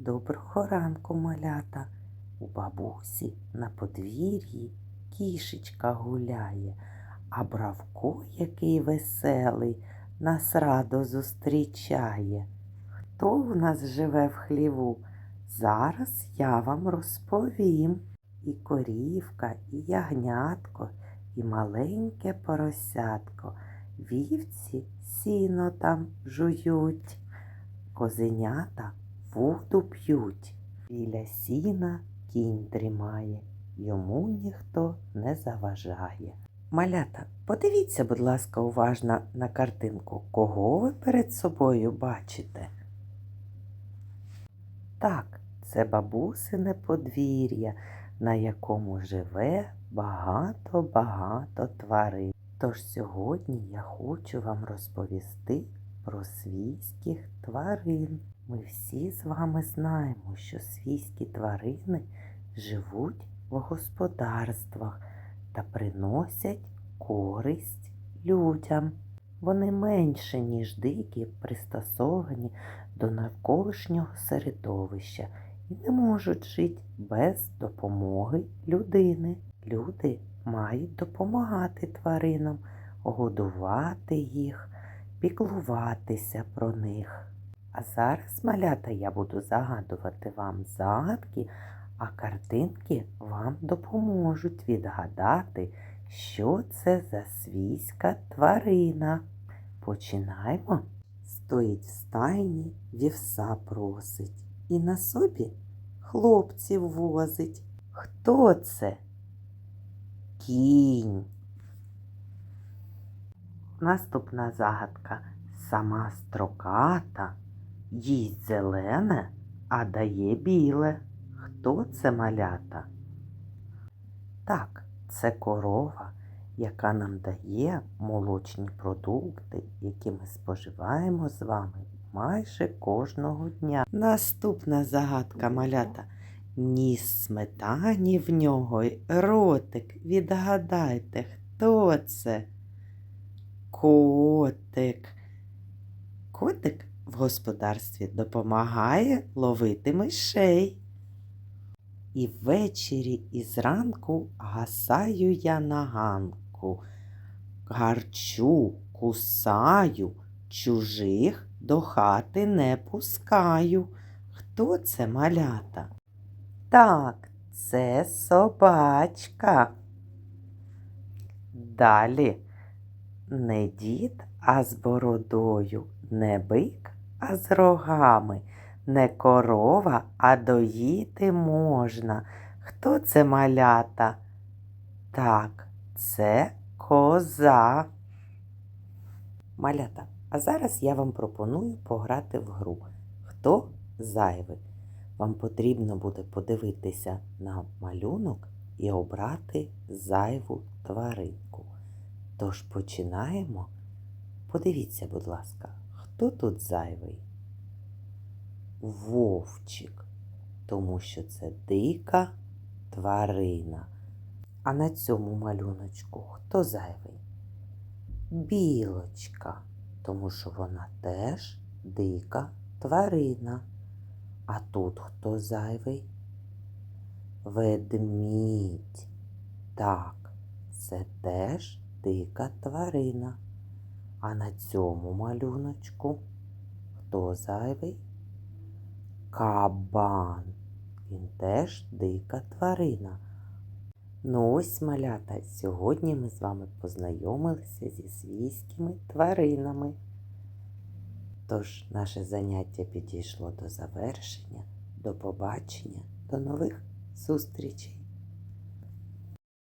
Доброго ранку, малята. У бабусі на подвір'ї кішечка гуляє, а Бравко, який веселий, нас радо зустрічає. Хто в нас живе в хліву? Зараз я вам розповім. І корівка, і ягнятко, і маленьке поросятко. Вівці сіно там жують, козенята воду п'ють. Біля сіна кінь дрімає, йому ніхто не заважає. Малята, подивіться, будь ласка, уважно на картинку, кого ви перед собою бачите? Так, це бабусине подвір'я, на якому живе багато-багато тварин. Тож сьогодні я хочу вам розповісти про свійських тварин. Ми всі з вами знаємо, що свійські тварини живуть в господарствах та приносять користь людям. Вони менше, ніж дикі, пристосовані до навколишнього середовища і не можуть жити без допомоги людини. Люди мають допомагати тваринам, годувати їх, піклуватися про них. А зараз, малята, я буду загадувати вам загадки, а картинки вам допоможуть відгадати, що це за свійська тварина. Починаємо. Стоїть в стайні, вівса просить, і на собі хлопців возить. Хто це? Кінь. Наступна загадка. Сама строката, їсть зелене, а дає біле. Хто це малята? Так, це корова, яка нам дає молочні продукти, які ми споживаємо з вами майже кожного дня. Наступна загадка малята. Ніс сметані в нього й ротик. Відгадайте, хто це? Котик. Котик в господарстві допомагає ловити мишей. І ввечері і зранку гасаю я на ганку, гарчу, кусаю, чужих до хати не пускаю. Хто це малята? Так, це собачка. Далі не дід, а з бородою, не бик, а з рогами, не корова, а доїти можна. Хто це малята? Так, це коза. Малята, а зараз я вам пропоную пограти в гру. Хто зайвий? Вам потрібно буде подивитися на малюнок і обрати зайву тваринку. Тож починаємо. Подивіться, будь ласка, хто тут зайвий? Вовчик, тому що це дика тварина. А на цьому малюночку хто зайвий? Білочка, тому що вона теж дика тварина. А тут хто зайвий? Ведмідь. Так, це теж дика тварина. А на цьому малюночку хто зайвий? Кабан. Він теж дика тварина. Ну ось малята, сьогодні ми з вами познайомилися зі свійськими тваринами. Тож наше заняття підійшло до завершення. До побачення, до нових зустрічей!